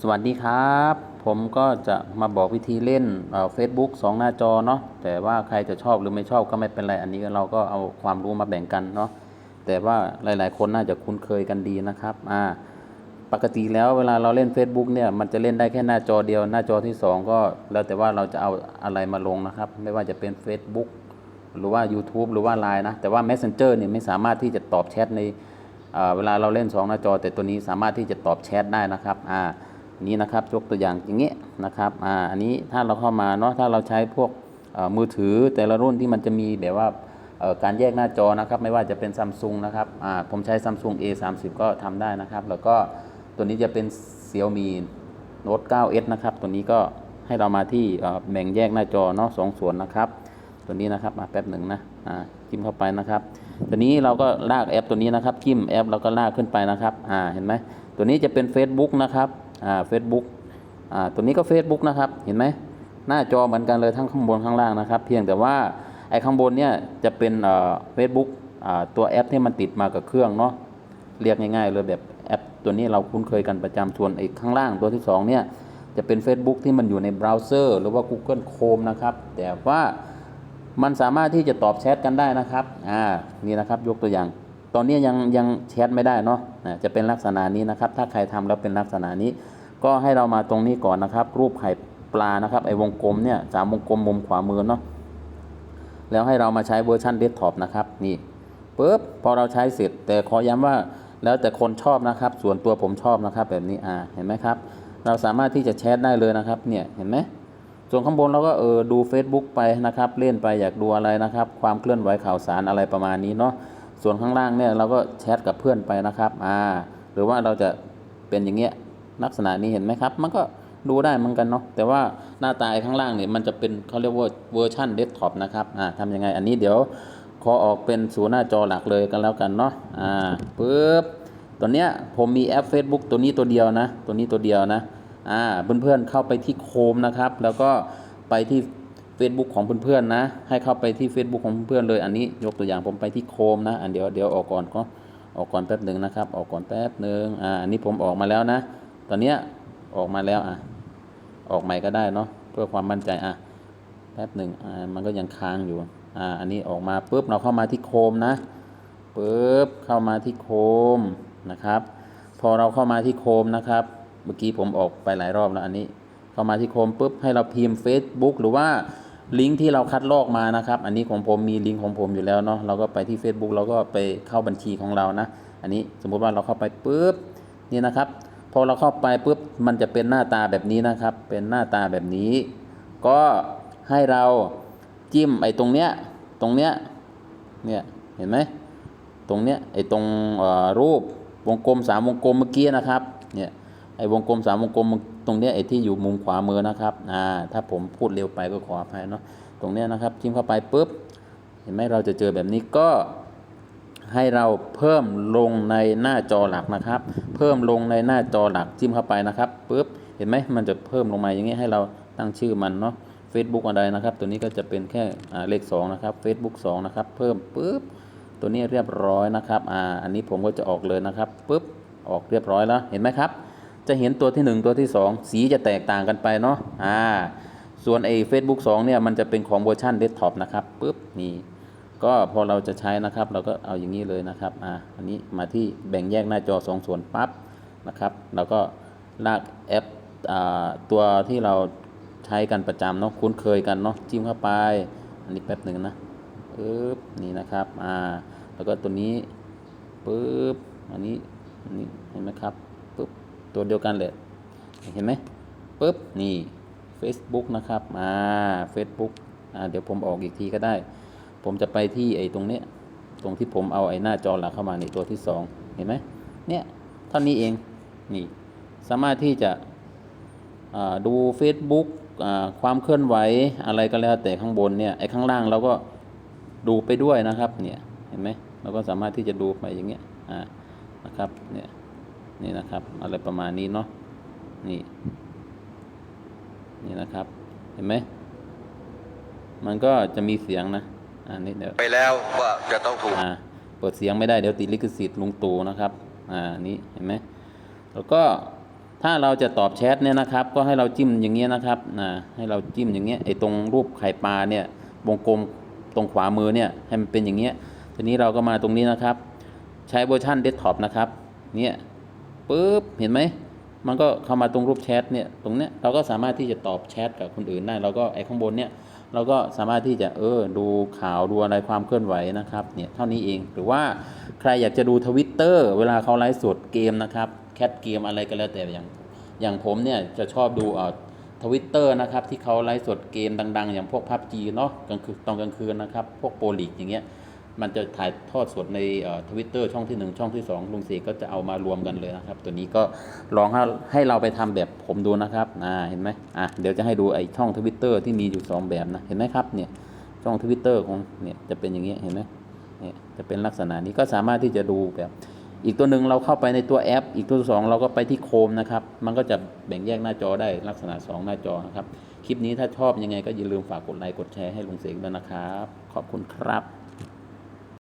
สวัสดีครับ ผมก็จะมาบอกวิธีเล่นเฟซบุ๊กสองหน้าจอเนาะแต่ว่าใครจะชอบหรือไม่ชอบก็ไม่เป็นไร อันนี้เราก็เอาความรู้มาแบ่งกันเนาะแต่ว่าหลาย ๆ คนน่าจะคุ้นเคยกันดีนะครับอ่าปกติแล้วเวลาเราเล่น Facebook เนี่ยมันจะเล่นได้แค่หน้าจอเดียว หน้าจอที่ 2 ก็แล้วแต่ว่าเราจะเอาอะไรมาลงนะครับ ไม่ว่าจะเป็น Facebook หรือว่า YouTube หรือว่า Line นะ แต่ว่า Messenger เนี่ยไม่สามารถที่จะตอบแชทในเวลาเราเล่น 2 หน้าจอ แต่ตัวนี้สามารถที่จะตอบแชทได้นะครับอ่า นี้นะครับยกตัวอย่างอย่างเงี้ยนะครับอ่าอันนี้ถ้าเราเข้ามาเนาะถ้าเราใช้พวกมือถือแต่ละรุ่นที่มันจะมีแบบว่าการแยกหน้าจอนะครับไม่ว่าจะเป็นซัมซุงนะครับอ่าผมใช้ซัมซุง A30 ก็ทำได้นะครับ แล้วก็ตัวนี้จะเป็น Xiaomi Note 9s นะครับ ตัวนี้ก็ให้เรามาที่แบ่งแยกหน้าจอเนาะสองส่วนนะครับ ตัวนี้นะครับมาแป๊บหนึ่งนะอ่าจิ้มเข้าไปนะครับ ตัวนี้เราก็ลากแอปตัวนี้นะครับจิ้มแอปเราก็ลากขึ้นไปนะครับอ่าเห็นไหมตัวนี้จะเป็น Facebook นะครับ อ่า Facebook อ่าตัวนี้ก็ Facebook นะครับ เห็นไหมหน้าจอเหมือนกันเลยทั้งข้างบนข้างล่างนะครับ เพียงแต่ว่าไอ้ข้างบนเนี่ยจะเป็นเอ่อ Facebook อ่าตัวแอปที่มันติดมากับเครื่องเนาะเรียกง่ายๆเลยแบบแอปตัวนี้เราคุ้นเคยกันประจำส่วนไอ้ข้างล่างตัวที่สองเนี่ยจะเป็น Facebook ที่มันอยู่ในเบราว์เซอร์หรือว่า Google Chrome นะครับ แต่ว่ามันสามารถที่จะตอบแชทกันได้นะครับอ่านี่นะครับยกตัวอย่าง ตอนนี้ยังยังแชทไม่ได้เนาะ อ่าจะเป็นลักษณะนี้นะครับ ถ้าใครทำแล้วเป็นลักษณะนี้ ก็ให้เรามาตรงนี้ก่อนนะครับ รูปไข่ปลานะครับไอ้วงกลมเนี่ยสามวงกลมมุมขวามือเนาะแล้วให้เรามาใช้เวอร์ชันเดสก์ท็อปนะครับนี่ปุ๊บพอเราใช้เสร็จ แต่ขอย้ำว่าแล้วแต่คนชอบนะครับ ส่วนตัวผมชอบนะครับ แบบนี้อ่าเห็นไหมครับ เราสามารถที่จะแชทได้เลยนะครับเนี่ยเห็นไหมส่วนข้างบนเราก็เออดู Facebook ไปนะครับ เล่นไปอยากดูอะไรนะครับ ความเคลื่อนไหวข่าวสารอะไรประมาณนี้เนาะ ส่วนข้างล่างเนี่ยเราก็แชทกับเพื่อนไปนะครับอ่าหรือว่าเราจะเป็นอย่างเงี้ยลักษณะนี้เห็นไหมครับ มันก็ดูได้เหมือนกันเนาะแต่ว่าหน้าตาข้างล่างเนี่ยมันจะเป็นเขาเรียกว่าเวอร์ชันเดสก์ท็อปนะครับอ่าทำยังไงอันนี้เดี๋ยวขอออกเป็นสู่หน้าจอหลักเลยกันแล้วกันเนาะอ่าปึ๊บตัวเนี้ยผมมีแอป Facebook ตัวนี้ตัวเดียวนะ ตัวนี้ตัวเดียวนะอ่าเพื่อนๆเข้าไปที่โคมนะครับ แล้วก็ไปที่ Facebook ของเพื่อนๆนะ ให้เข้าไปที่ Facebook ของเพื่อนๆเลย อันนี้ยกตัวอย่างผมไปที่โคมนะ อันเดี๋ยวเดี๋ยวออกก่อนก็ออกก่อนแป๊บหนึ่งนะครับ ออกก่อนแป๊บหนึ่งอ่า อันนี้ผมออกมาแล้วนะ ตอนเนี้ยออกมาแล้วอะ ออกใหม่ก็ได้เนาะ เพื่อความมั่นใจอะ แป๊บหนึ่งอ่า มันก็ยังค้างอยู่ อ่า อันนี้ออกมาปุ๊บเราเข้ามาที่โคมนะปุ๊บเข้ามาที่โคมนะครับ พอเราเข้ามาที่โคมนะครับ เมื่อกี้ผมออกไปหลายรอบแล้วอันนี้ เข้ามาที่โคมปุ๊บให้เราพิมพ์ Facebook หรือว่า ลิงก์ที่เราคัดลอกมานะครับ อันนี้ของผมมีลิงก์ของผมอยู่แล้วเนาะเราก็ไปที่ Facebook เราก็ไปเข้าบัญชีของเรานะ อันนี้สมมุติว่าเราเข้าไปปุ๊บนี่นะครับพอเราเข้าไปปุ๊บมันจะเป็นหน้าตาแบบนี้นะครับ เป็นหน้าตาแบบนี้ ก็ให้เราจิ้มไอ้ตรงเนี้ยตรงเนี้ยเนี่ยเห็นไหมตรงเนี้ยไอ้ตรงรูปวงกลมสามวงกลมเมื่อกี้นะครับเนี่ย ไอ้วงกลมสามวงกลมตรงเนี้ยไอ้ที่อยู่มุมขวามือนะครับอ่าถ้าผมพูดเร็วไปก็ขออภัยเนาะตรงเนี้ยนะครับจิ้มเข้าไปปุ๊บเห็นไหมเราจะเจอแบบนี้ก็ให้เราเพิ่มลงในหน้าจอหลักนะครับ เพิ่มลงในหน้าจอหลักจิ้มเข้าไปนะครับปุ๊บเห็นไหมมันจะเพิ่มลงมาอย่างนี้ให้เราตั้งชื่อมันเนาะ Facebook อะไรนะครับ ตัวนี้ก็จะเป็นแค่เลข 2 นะครับ Facebook 2 นะครับ เพิ่มปุ๊บตัวนี้เรียบร้อยนะครับอ่าอันนี้ผมก็จะออกเลยนะครับปุ๊บออกเรียบร้อยแล้วเห็นไหมครับ จะเห็นตัวที่ 1 ตัวที่ 2 สีจะแตกต่างกันไปเนาะอ่าส่วนไอ้ Facebook 2เนี่ยมันจะเป็นของเวอร์ชันเดสก์ท็อปนะครับปุ๊บนี่ก็พอเราจะใช้นะครับ เราก็เอาอย่างนี้เลยนะครับอ่าอันนี้มาที่แบ่งแยกหน้าจอ 2 ส่วนปั๊บนะครับเราก็ลากแอปอ่าตัวที่เราใช้กันประจำเนาะคุ้นเคยกันเนาะจิ้มเข้าไป อันนี้แป๊บหนึ่งนะปึ๊บนี่นะครับอ่าแล้วก็ตัวนี้ปึ๊บอันนี้อันนี้เห็นไหมครับปึ๊บ ตัวเดียวกันเลยเห็นไหมปึ๊บนี่ Facebook นะครับอ่า Facebook อ่าเดี๋ยวผมออกอีกทีก็ได้ ผมจะไปที่ไอ้ตรงเนี้ยตรงที่ผมเอาไอ้หน้าจอหลักเข้ามาในตัวที่สองเห็นไหมเนี่ยเท่านี้เองนี่สามารถที่จะดู Facebook ความเคลื่อนไหวอะไรก็แล้วแต่ข้างบนเนี่ยไอ้ข้างล่างเราก็ดูไปด้วยนะครับเนี่ยเห็นไหมเราก็สามารถที่จะดูไปอย่างเงี้ยนะครับเนี่ย นี่นะครับ อะไรประมาณนี้เนาะนี่ นี่นะครับ เห็นไหมมันก็จะมีเสียงนะอ่านี่เดี๋ยวไปแล้วว่าจะต้องถูกอ่าเปิดเสียงไม่ได้เดี๋ยวติดลิขสิทธิ์ลุงตู่นะครับอ่านี่เห็นไหมแล้วก็ถ้าถ้าเราจะตอบแชทเนี่ยนะครับ ก็ให้เราจิ้มอย่างเงี้ยนะครับนะให้เราจิ้มอย่างเงี้ยไอ้ตรงรูปไข่ปลาเนี่ยวงกลมตรงขวามือเนี่ยให้มันเป็นอย่างเงี้ยทีนี้เราก็มาตรงนี้นะครับ ใช้เวอร์ชันเดสก์ท็อปนะครับเนี่ย ปุ๊บเห็นไหมมันก็เข้ามาตรงรูปแชทเนี่ยตรงเนี้ยเราก็สามารถที่จะตอบแชทกับคนอื่นได้เราก็ไอ้ข้างบนเนี่ยเราก็สามารถที่จะเออดูข่าวดูอะไรความเคลื่อนไหวนะครับเนี่ยเท่านี้เองหรือว่าใครอยากจะดูทวิตเตอร์เวลาเขาไลฟ์สดเกมนะครับแคทเกมอะไรก็แล้วแต่อย่างอย่างผมเนี่ยจะชอบดูเอ่อทวิตเตอร์นะครับที่เขาไลฟ์สดเกมดัง ๆ อย่างพวกพับจีเนาะกลางคืนตอนกลางคืนนะครับ พวกโปรลีกอย่างเงี้ย มันจะถ่ายทอดสดในทวิตเตอร์ช่องที่ 1 ช่องที่ 2 ลุงเสกก็จะเอามารวมกันเลยนะครับ ตัวนี้ก็ลองให้ให้เราไปทำแบบผมดูนะครับอ่าเห็นไหมอะเดี๋ยวจะให้ดูไอช่องทวิตเตอร์ที่มีอยู่ 2 แบบนะ เห็นไหมครับเนี่ยช่องทวิตเตอร์ของเนี่ยจะเป็นอย่างเงี้ยเห็นไหมเนี่ยจะเป็นลักษณะนี้ก็สามารถที่จะดูแบบอีกตัวหนึ่งเราเข้าไปในตัวแอป อีกตัวสองเราก็ไปที่โคมนะครับ มันก็จะแบ่งแยกหน้าจอได้ลักษณะ 2 หน้าจอนะครับ คลิปนี้ถ้าชอบยังไงก็อย่าลืมฝากกดไลค์กดแชร์ให้ลุงเสกด้วยนะครับ ขอบคุณครับ